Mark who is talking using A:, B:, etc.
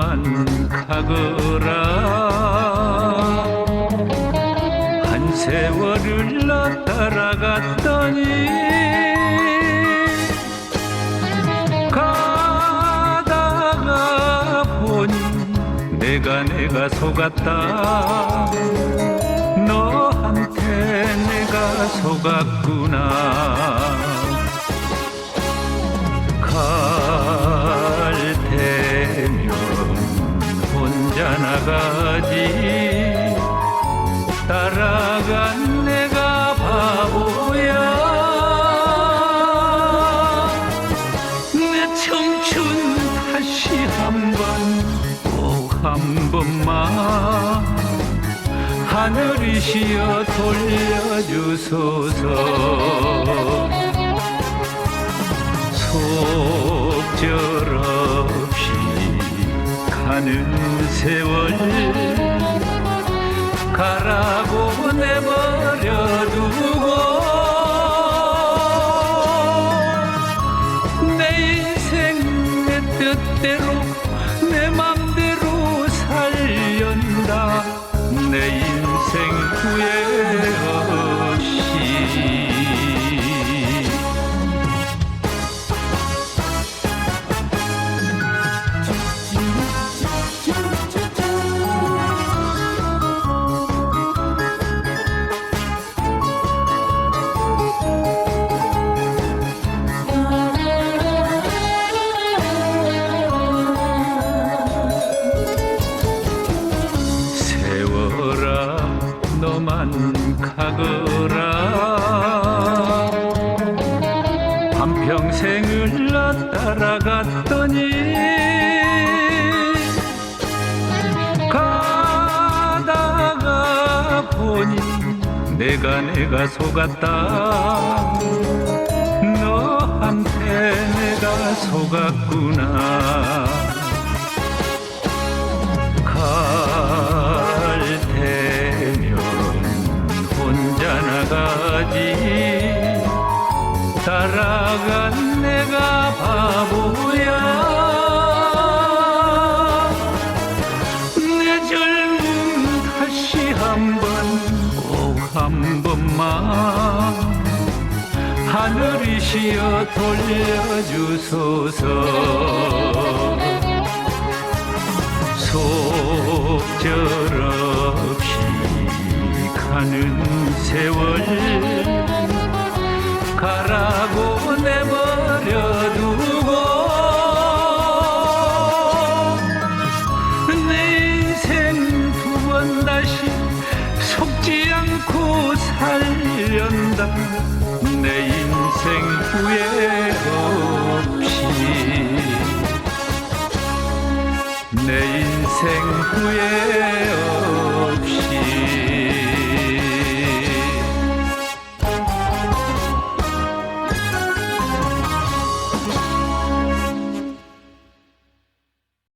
A: 그만 가거라. 한 세월을 나 따라갔더니 가다가 보니 내가 내가 속았다. 너한테 내가 속았구나. 나가지. 따라간 내가 바보야. 내 청춘 다시 한 번 꼭 한 번만 하늘이시여 돌려주소서. 속절없이 가는 세월 가라고 내버려 두고 내 인생 내 뜻대로 내 맘대로 살련다. 내 인생 후회 가거라. 한평생을 나 따라갔더니 가다가 보니 내가 내가 속았다. 너한테 내가 속았구나 따라간 내가 바보야. 내 젊음 다시 한번 꼭한 번만 하늘이시여 돌려주소서. 속절없이 가는 세월 살련다. 내 인생 후회 없이. 내 인생 후회 없이